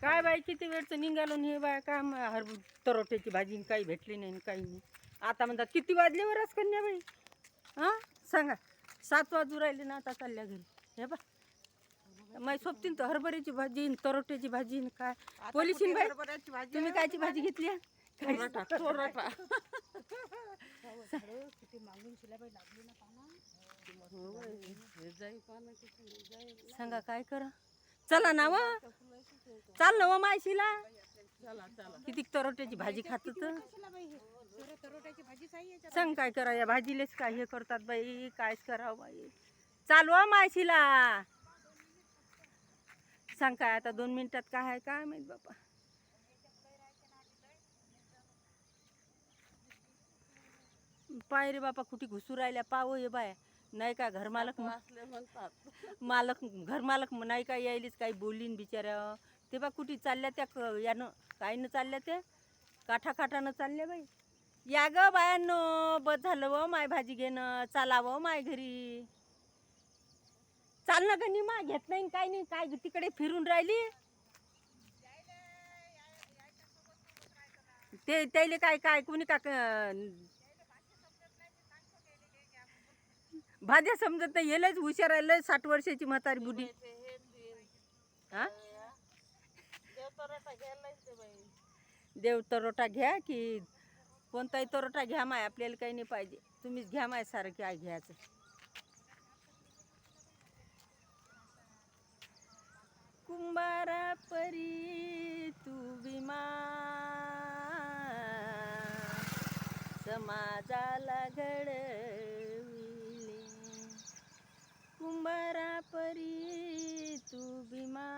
काय बाई किती वेळचं निघालो हे बाय काय हर तरोट्याची भाजी काही भेटली नाही काही नाही. आता म्हणतात किती वाजले वरच कन्या बाई? हां? सांगा. सात वाजू राहिले ना आता चालल्या घरी. हे बा माय सोबतीन तर हरभऱ्याची भाजी तरोट्याची भाजी काय? पोलिसीन बाई हरभऱ्याची भाजी तुम्ही कायची भाजी घेतली आहे? सांगा काय करा? चला ना व. चाल ना मायशीला किती तरोट्याची भाजी खात तर सांग काय करा या भाजीलेच काय हे करतात बाई कायच करावं बाई. चालवा मायशीला सांग काय आता दोन मिनिटात काय आहे काय माहीत बापा पाय रे बापा कुठे घुसू राहिल्या पाव हे बाय. नाही का घरमालक असले म्हणतात. मालक घरमालक नाही का यायलीच काही बोलीन बिचाऱ्या. ते बा कुठे चालल्या त्या क- यानं काय न चालल्या त्या काठा काठानं चालल्या बाई. या ग बायांनो बस झालं व माय भाजी घेणं चालावं माय घरी. चाल ना गणी मा घेत नाही काय नाही काय तिकडे फिरून राहिली. ते त्याले काय काय कुणी का भाज्या समजत नाही. येलच हुशार आहे. साठ वर्षाची म्हातारी बुढी हा देव तरोटा घ्यायला येते बाई. देव तरोटा घ्या की कोणताही तरोटा घ्या माय. आपल्याला काही नाही पाहिजे. तुम्हीच घ्या माय सारं काय घ्यायचं. कुंभारा परी तू विमा समाजाला घडविले कुंभारा परी तू भीमा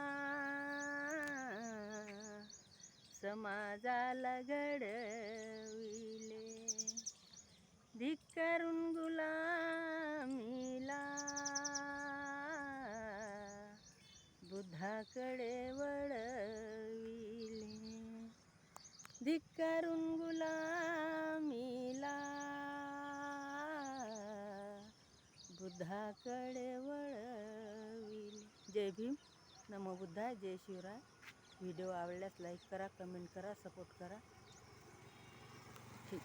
समाजाला घडविले धिक्करून गुलामीला. बुद्धाकडे वळविले. धिक्करून गुलामीला. बुद्धाकडे वळविले. जय भीम. नमो बुद्धा जय शिवराय. व्हिडिओ आवडल्यास लाईक करा कमेंट करा सपोर्ट करा. ठीक.